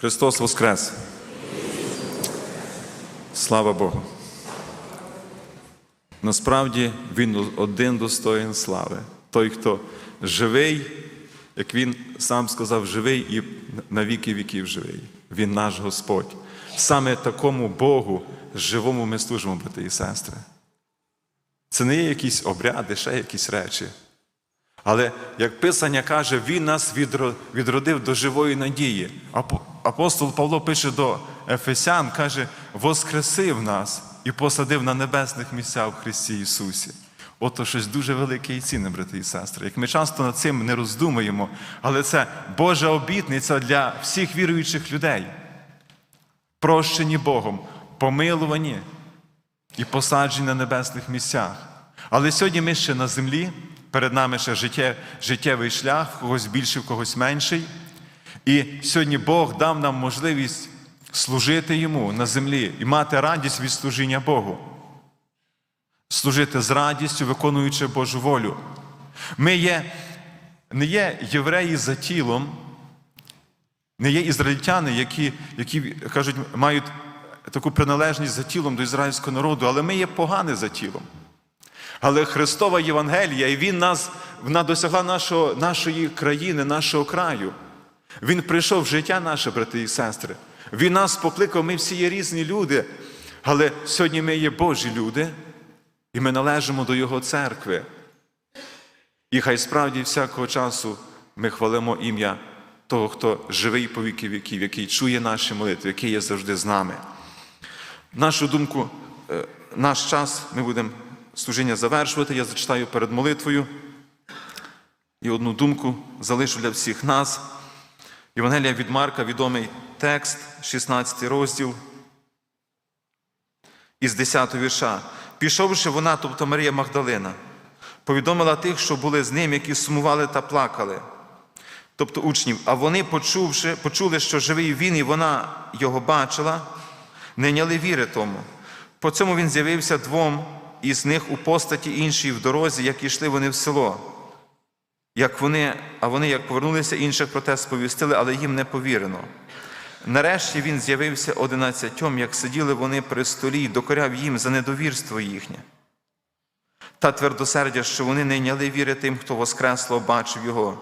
Христос Воскрес! Слава Богу! Насправді Він один достоїн слави. Той, хто живий, як Він сам сказав, живий і на віки віків живий. Він наш Господь. Саме такому Богу, живому ми служимо, брати і сестри. Це не є якісь обряди, ще якісь речі. Але як Писання каже, Він нас відродив до живої надії. Апо- Апостол Павло пише до Ефесян, каже, воскресив нас і посадив на небесних місцях в Христі Ісусі. Ото щось дуже велике і цінне, брати і сестри. Як ми часто над цим не роздумуємо, але це Божа обітниця для всіх віруючих людей. Прощені Богом, помилувані і посаджені на небесних місцях. Але сьогодні ми ще на землі, перед нами ще життє, життєвий шлях, в когось більший, в когось менший. І сьогодні Бог дав нам можливість служити Йому на землі і мати радість від служіння Богу. Служити з радістю, виконуючи Божу волю. Ми є, не є євреї за тілом, не є ізраїльтяни, які, які кажуть, мають таку приналежність за тілом до ізраїльського народу, але ми є погані за тілом. Але Христова Євангелія, і Він нас, вона досягла нашого, нашої країни, нашого краю. Він прийшов в життя наше, брати і сестри. Він нас покликав, ми всі є різні люди, але сьогодні ми є Божі люди, і ми належимо до Його церкви. І хай справді всякого часу ми хвалимо ім'я того, хто живий по віки віків, який чує наші молитви, який є завжди з нами. Нашу думку, е, наш час ми будемо служіння завершувати. Я зачитаю перед молитвою. І одну думку залишу для всіх нас. Євангелія від Марка, відомий текст, 16 розділ. Із 10 вірша. Пішовши вона, тобто Марія Магдалина, повідомила тих, що були з ним, які сумували та плакали. Тобто учнів, а вони, почувши, почули, що живий він, і вона його бачила, не няли віри тому. По цьому він з'явився двом із них у постаті іншій в дорозі, як йшли вони в село. Як вони, а вони, як повернулися, інших про те сповістили, але їм не повірено. Нарешті він з'явився одинадцятьом, як сиділи вони при столі, докоряв їм за недовірство їхнє. Та твердосердя, що вони не йняли віри тим, хто воскресло бачив його.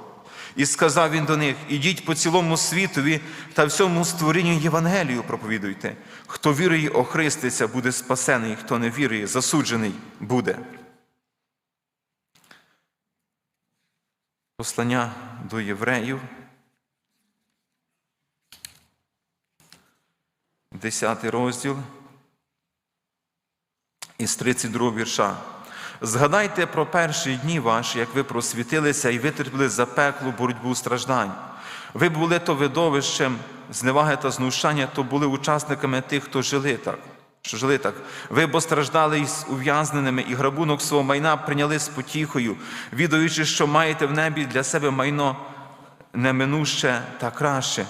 І сказав він до них: ідіть по цілому світові та всьому створінню Євангелію проповідуйте. Хто вірує, охриститься, буде спасений, хто не вірує, засуджений буде. Послання до євреїв. 10 розділ із 32 вірша. Згадайте про перші дні ваші, як ви просвітилися і витерпіли запеклу боротьбу страждань. Ви були то видовищем зневаги та знущання, то були учасниками тих, хто жили так. Що жили так. Ви бо страждали із ув'язненими, і грабунок свого майна прийняли з потіхою, відаючи, що маєте в небі для себе майно неминуще та краще.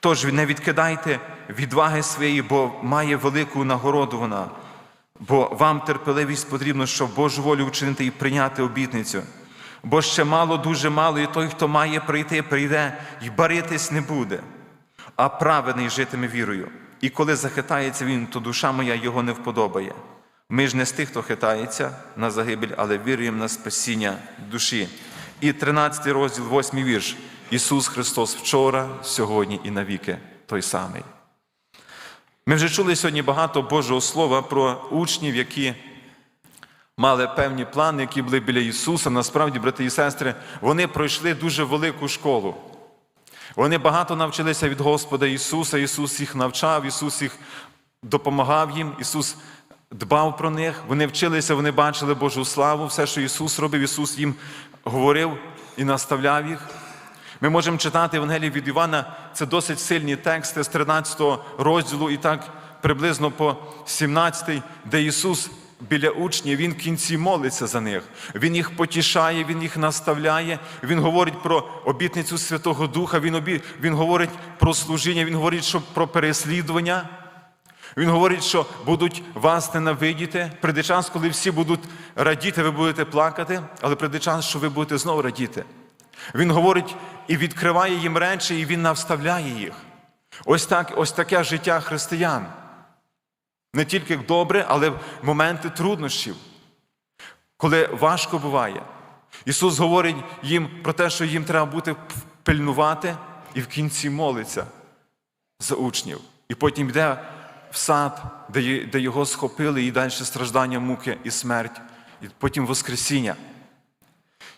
Тож не відкидайте відваги своєї, бо має велику нагороду вона. Бо вам терпеливість потрібно, щоб Божу волю вчинити і прийняти обітницю. Бо ще мало, дуже мало, і той, хто має прийти, прийде і баритись не буде, а праведний житиме вірою. І коли захитається він, то душа моя його не вподобає. Ми ж не з тих, хто хитається на загибель, але віруємо на спасіння душі. І 13 розділ, 8 вірш. Ісус Христос вчора, сьогодні і навіки той самий. Ми вже чули сьогодні багато Божого Слова про учнів, які мали певні плани, які були біля Ісуса. Насправді, брати і сестри, вони пройшли дуже велику школу. Вони багато навчилися від Господа Ісуса. Ісус їх навчав, Ісус їх допомагав їм, Ісус дбав про них. Вони вчилися, вони бачили Божу славу, все, що Ісус робив, Ісус їм говорив і наставляв їх. Ми можемо читати Євангелії від Івана, це досить сильні тексти з 13 розділу і так приблизно по 17, де Ісус біля учнів, Він в кінці молиться за них. Він їх потішає, Він їх наставляє, Він говорить про обітницю Святого Духа, Він, обі... він говорить про служіння, Він говорить що про переслідування. Він говорить, що будуть вас ненавидіти. Прийде час, коли всі будуть радіти, ви будете плакати, але прийде час, що ви будете знову радіти. Він говорить і відкриває їм речі, і Він навставляє їх. Ось, так, ось таке життя християн. Не тільки добре, але в моменти труднощів, коли важко буває. Ісус говорить їм про те, що їм треба бути пильнувати, і в кінці молиться за учнів. І потім йде в сад, де його схопили, і далі страждання, муки і смерть, і потім Воскресіння.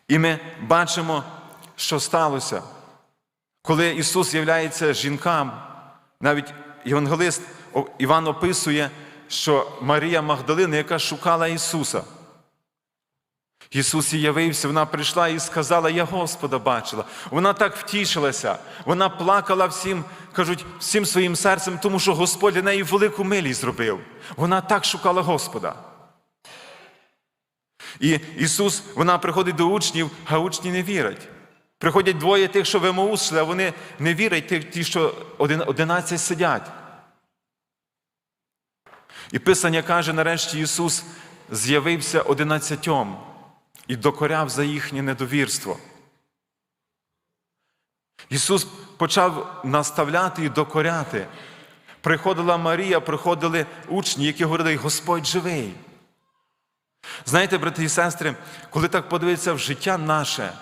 І ми бачимо, що сталося, коли Ісус являється жінкам, навіть євангелист Іван описує, що Марія Магдалина, яка шукала Ісуса. Ісус їй явився, вона прийшла і сказала, я Господа бачила. Вона так втішилася, вона плакала всім, кажуть, всім своїм серцем, тому що Господь для неї велику милість зробив. Вона так шукала Господа. І Ісус, вона приходить до учнів, а учні не вірять. Приходять двоє тих, що в а вони не вірять, ті- що один- одинадцять сидять. І Писання каже, нарешті Ісус з'явився одинадцятьом і докоряв за їхнє недовірство. Ісус почав наставляти і докоряти. Приходила Марія, приходили учні, які говорили, Господь живий. Знаєте, брати і сестри, коли так подивитися в життя наше,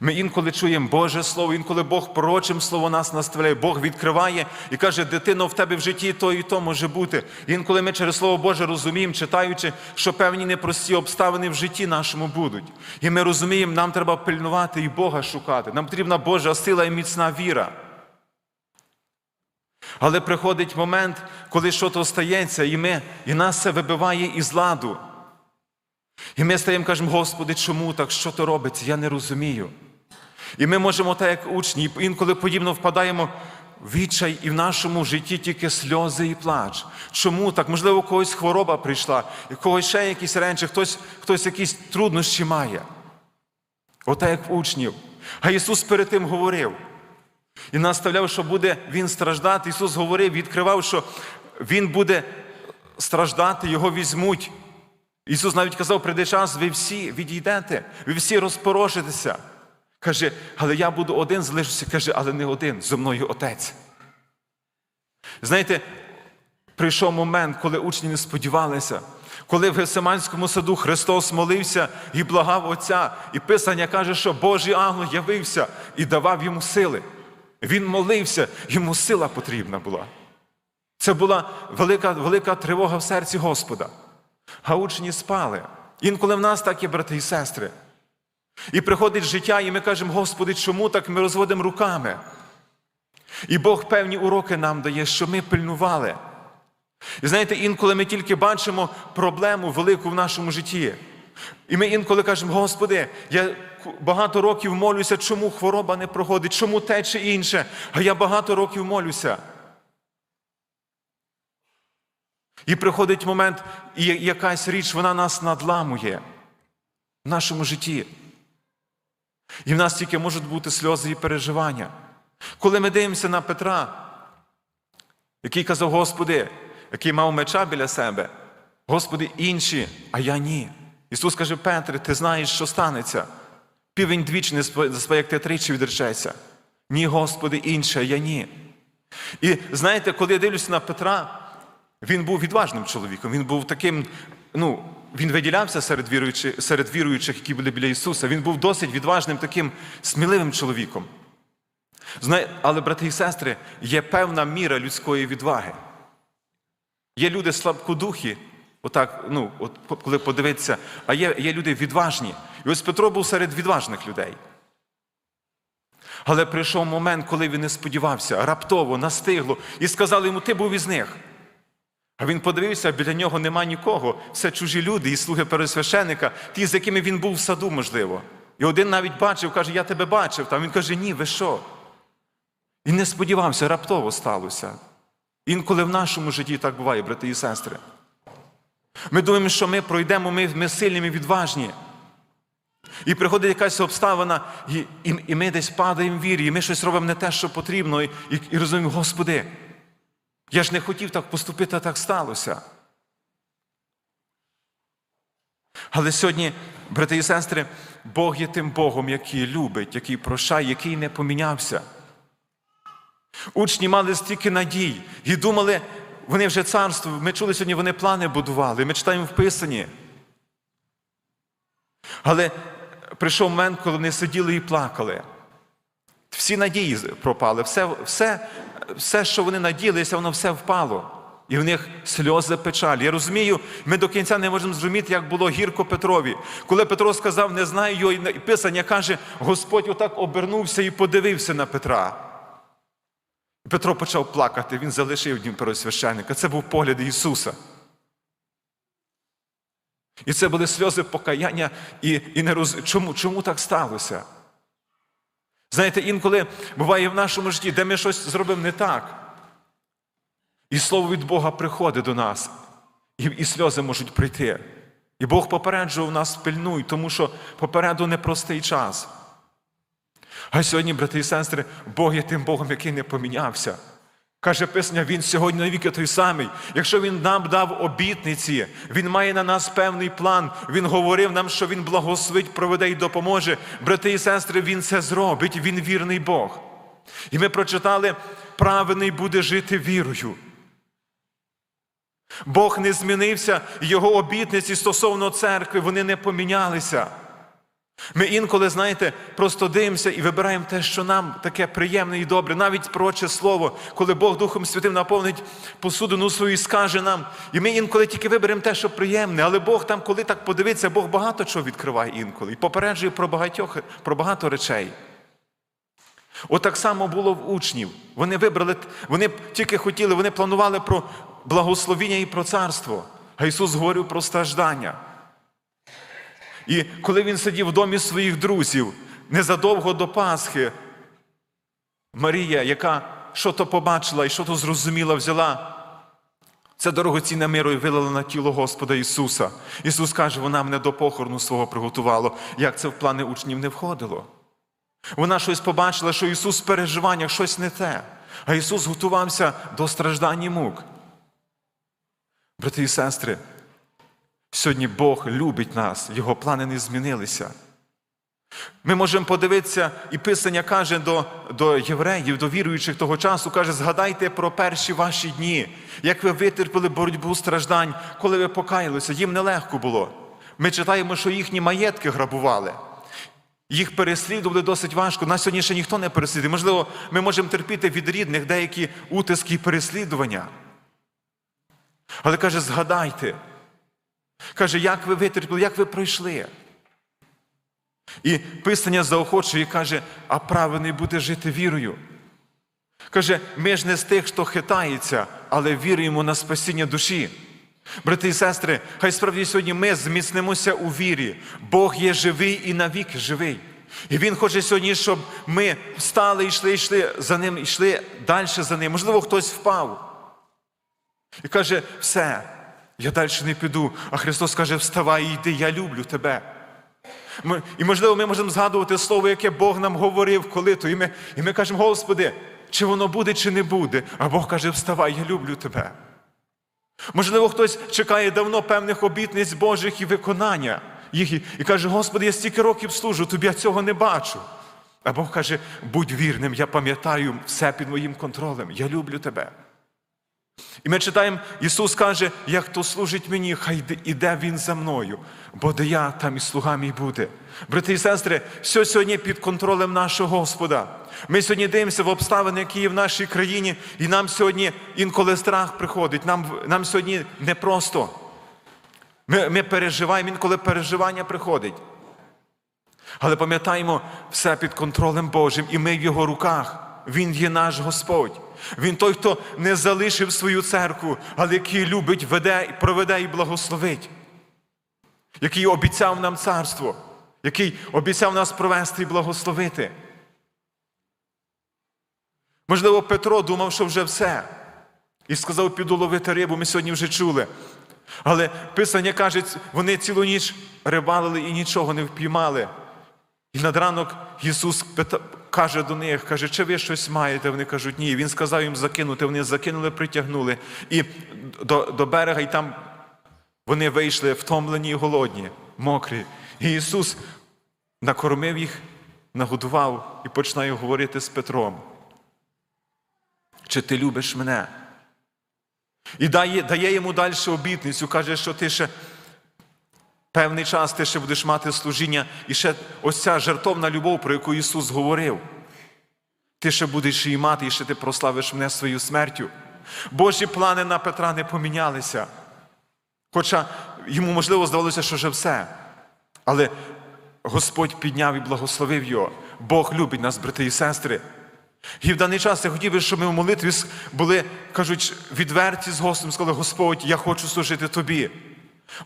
ми інколи чуємо Боже Слово, інколи Бог пророчим Слово нас наставляє, Бог відкриває і каже, дитино, в тебе в житті то і то може бути. Інколи ми через Слово Боже розуміємо, читаючи, що певні непрості обставини в житті нашому будуть. І ми розуміємо, нам треба пильнувати і Бога шукати. Нам потрібна Божа сила і міцна віра. Але приходить момент, коли щось стається, і, ми, і нас це вибиває із ладу. І ми стаємо кажемо, Господи, чому так? Що то робиться? Я не розумію. І ми можемо, так як учні, інколи подібно впадаємо в відчай і в нашому житті тільки сльози і плач. Чому так? Можливо, у когось хвороба прийшла, у когось ще якісь речі, хтось, хтось якісь труднощі має. Отак, як учнів. А Ісус перед тим говорив. І наставляв, що буде Він страждати. Ісус говорив, відкривав, що Він буде страждати, Його візьмуть. Ісус навіть казав, прийде час, ви всі відійдете, ви всі розпорошитеся. Каже, але я буду один, залишуся, каже, але не один, зо мною Отець. Знаєте, прийшов момент, коли учні не сподівалися, коли в Гесиманському саду Христос молився і благав Отця, і Писання каже, що Божий ангел явився і давав йому сили. Він молився, йому сила потрібна була. Це була велика, велика тривога в серці Господа. А учні спали. Інколи в нас так є, брати і сестри. І приходить життя, і ми кажемо, Господи, чому так ми розводимо руками? І Бог певні уроки нам дає, що ми пильнували. І знаєте, інколи ми тільки бачимо проблему велику в нашому житті. І ми інколи кажемо, Господи, я багато років молюся, чому хвороба не проходить, чому те чи інше, а я багато років молюся. І приходить момент, і якась річ, вона нас надламує в нашому житті. І в нас тільки можуть бути сльози і переживання. Коли ми дивимося на Петра, який казав, Господи, який мав меча біля себе, Господи, інші, а я ні. Ісус каже, Петре, ти знаєш, що станеться. Півень двічі не спає, як ти тричі відречеться. Ні, Господи, інше, я ні. І знаєте, коли я дивлюся на Петра, він був відважним чоловіком, він був таким, ну, він виділявся серед віруючих, серед віруючих, які були біля Ісуса. Він був досить відважним, таким сміливим чоловіком. Але, брати і сестри, є певна міра людської відваги. Є люди слабкодухі, отак, ну, от, коли подивитися, а є, є люди відважні. І ось Петро був серед відважних людей. Але прийшов момент, коли він не сподівався, раптово настигло, і сказали йому, ти був із них. А він подивився, біля нього нема нікого, все чужі люди і слуги пересвященика, ті, з якими він був в саду, можливо. І один навіть бачив, каже, я тебе бачив. Там він каже, ні, ви що? І не сподівався, раптово сталося. Інколи в нашому житті так буває, брати і сестри. Ми думаємо, що ми пройдемо, ми, ми сильні, ми відважні. І приходить якась обставина, і, і, і ми десь падаємо в вірі, і ми щось робимо не те, що потрібно, і, і, і розуміємо, Господи, я ж не хотів так поступити, а так сталося. Але сьогодні брати і сестри, Бог є тим Богом, який любить, який прощає, який не помінявся. Учні мали стільки надій і думали, вони вже царство. Ми чули сьогодні, вони плани будували. Ми читаємо в Писанні. Але прийшов момент, коли вони сиділи і плакали. Всі надії пропали, все, все, все, що вони надіялися, воно все впало. І в них сльози печалі. Я розумію, ми до кінця не можемо зрозуміти, як було гірко Петрові. Коли Петро сказав, не знаю його, і Писання каже, Господь отак обернувся і подивився на Петра. І Петро почав плакати, він залишив дім первосвященника. Це був погляд Ісуса. І це були сльози покаяння і, і не роз... чому, чому так сталося? Знаєте, інколи буває в нашому житті, де ми щось зробимо не так. І слово від Бога приходить до нас, і, і сльози можуть прийти. І Бог попереджував нас пильнуй, тому що попереду непростий час. А сьогодні, брати і сестри, Бог є тим Богом, який не помінявся. Каже Писання, Він сьогодні навіки той самий. Якщо Він нам дав обітниці, Він має на нас певний план. Він говорив нам, що Він благословить, проведе і допоможе. Брати і сестри, Він це зробить, Він вірний Бог. І ми прочитали, праведний буде жити вірою. Бог не змінився, Його обітниці стосовно церкви, вони не помінялися. Ми інколи, знаєте, просто дивимося і вибираємо те, що нам таке приємне і добре, навіть проче слово, коли Бог Духом Святим наповнить посудину свою і скаже нам. І ми інколи тільки виберемо те, що приємне, але Бог там, коли так подивиться, Бог багато чого відкриває інколи і попереджує про багатьох, про багато речей. От так само було в учнів. Вони вибрали, вони тільки хотіли, вони планували про благословіння і про царство. А Ісус говорив про страждання. І коли він сидів в домі своїх друзів, незадовго до Пасхи, Марія, яка що то побачила і що то зрозуміла, взяла це дорогоцінне миро і вилила на тіло Господа Ісуса. Ісус каже, вона мене до похорону свого приготувала. Як це в плани учнів не входило? Вона щось побачила, що Ісус в переживаннях щось не те. А Ісус готувався до страждань і мук. Брати і сестри, сьогодні Бог любить нас, Його плани не змінилися. Ми можемо подивитися, і Писання каже до, до євреїв, до віруючих того часу, каже, згадайте про перші ваші дні, як ви витерпіли боротьбу страждань, коли ви покаялися, їм нелегко було. Ми читаємо, що їхні маєтки грабували. Їх переслідували досить важко. Нас сьогодні ще ніхто не переслідує. Можливо, ми можемо терпіти від рідних деякі утиски і переслідування. Але каже, згадайте. Каже, як ви витерпіли, як ви пройшли. І Писання заохочує і каже, а праведний буде жити вірою. Каже, ми ж не з тих, хто хитається, але віруємо на спасіння душі. Брати і сестри, хай справді сьогодні ми зміцнимося у вірі. Бог є живий і навіки живий. І Він хоче сьогодні, щоб ми встали і йшли, йшли за ним, йшли далі за ним. Можливо, хтось впав. І каже, все, я далі не піду. А Христос каже, вставай і йди, я люблю тебе. Ми, і, можливо, ми можемо згадувати слово, яке Бог нам говорив коли-то. І ми, і ми кажемо, Господи, чи воно буде, чи не буде. А Бог каже, вставай, я люблю тебе. Можливо, хтось чекає давно певних обітниць Божих і виконання їх і, каже, Господи, я стільки років служу, тобі я цього не бачу. А Бог каже, будь вірним, я пам'ятаю все під моїм контролем, я люблю тебе. І ми читаємо, Ісус каже, як хто служить мені, хай іде Він за мною, бо де я, там і слуга мій буде. Брати і сестри, все сьогодні під контролем нашого Господа. Ми сьогодні дивимося в обставини, які є в нашій країні, і нам сьогодні інколи страх приходить. Нам нам сьогодні непросто. Ми, ми переживаємо, інколи переживання приходить. Але пам'ятаємо, все під контролем Божим, і ми в Його руках. Він є наш Господь. Він той, хто не залишив свою церкву, але який любить, веде, проведе і благословить, який обіцяв нам царство, який обіцяв нас провести і благословити. Можливо, Петро думав, що вже все. І сказав, піду ловити рибу, ми сьогодні вже чули. Але Писання каже, вони цілу ніч рибалили і нічого не впіймали. І над ранок Ісус каже до них, каже, чи ви щось маєте? Вони кажуть, ні. Він сказав їм закинути, вони закинули, притягнули. І до, до берега, і там вони вийшли втомлені і голодні, мокрі. І Ісус накормив їх, нагодував і починає говорити з Петром. Чи ти любиш мене? І дає, дає йому далі обітницю, каже, що ти ще певний час ти ще будеш мати служіння, і ще ось ця жертовна любов, про яку Ісус говорив. Ти ще будеш її мати, і ще ти прославиш мене своєю смертю. Божі плани на Петра не помінялися. Хоча йому, можливо, здавалося, що вже все. Але Господь підняв і благословив його. Бог любить нас, брати і сестри. І в даний час я хотів би, щоб ми в молитві були, кажуть, відверті з Господом, сказали, Господь, я хочу служити Тобі.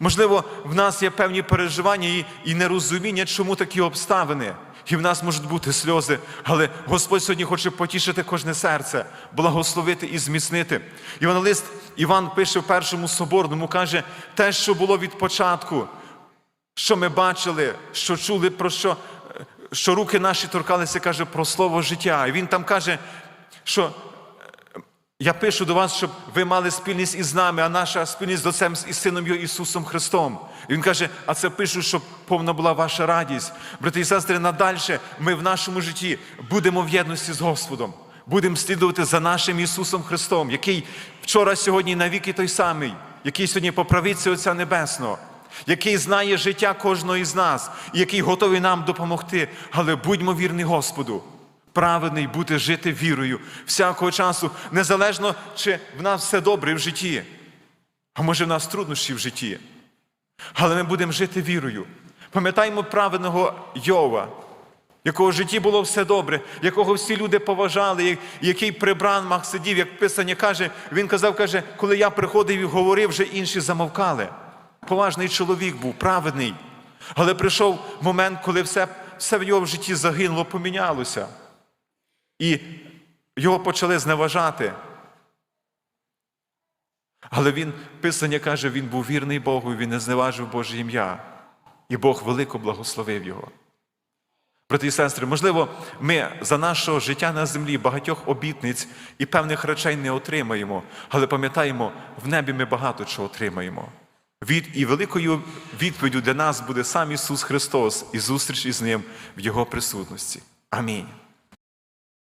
Можливо, в нас є певні переживання і, і нерозуміння, чому такі обставини. І в нас можуть бути сльози, але Господь сьогодні хоче потішити кожне серце, благословити і зміцнити. Івангелист Іван пише в першому соборному, каже, те, що було від початку, що ми бачили, що чули, про що, е, що руки наші торкалися, каже, про слово життя. І він там каже, що я пишу до вас, щоб ви мали спільність із нами, а наша спільність з Отцем і Сином Його Ісусом Христом. І Він каже, а це пишу, щоб повна була ваша радість. Брати і сестри, надальше ми в нашому житті будемо в єдності з Господом. Будемо слідувати за нашим Ісусом Христом, який вчора, сьогодні, навіки той самий, який сьогодні поправиться Отця Небесного, який знає життя кожного із нас, і який готовий нам допомогти. Але будьмо вірні Господу праведний бути жити вірою всякого часу, незалежно чи в нас все добре в житті, а може в нас труднощі в житті. Але ми будемо жити вірою. Пам'ятаємо праведного Йова, якого в житті було все добре, якого всі люди поважали, який при бранмах сидів, як Писання каже, він казав, каже, коли я приходив і говорив, вже інші замовкали. Поважний чоловік був, праведний. Але прийшов момент, коли все, все в його в житті загинуло, помінялося. І його почали зневажати. Але він, Писання каже, він був вірний Богу, і він не зневажив Боже ім'я. І Бог велико благословив його. Брати і сестри, можливо, ми за нашого життя на землі багатьох обітниць і певних речей не отримаємо, але пам'ятаємо, в небі ми багато чого отримаємо. Від і великою відповіддю для нас буде сам Ісус Христос і зустріч із Ним в Його присутності. Амінь.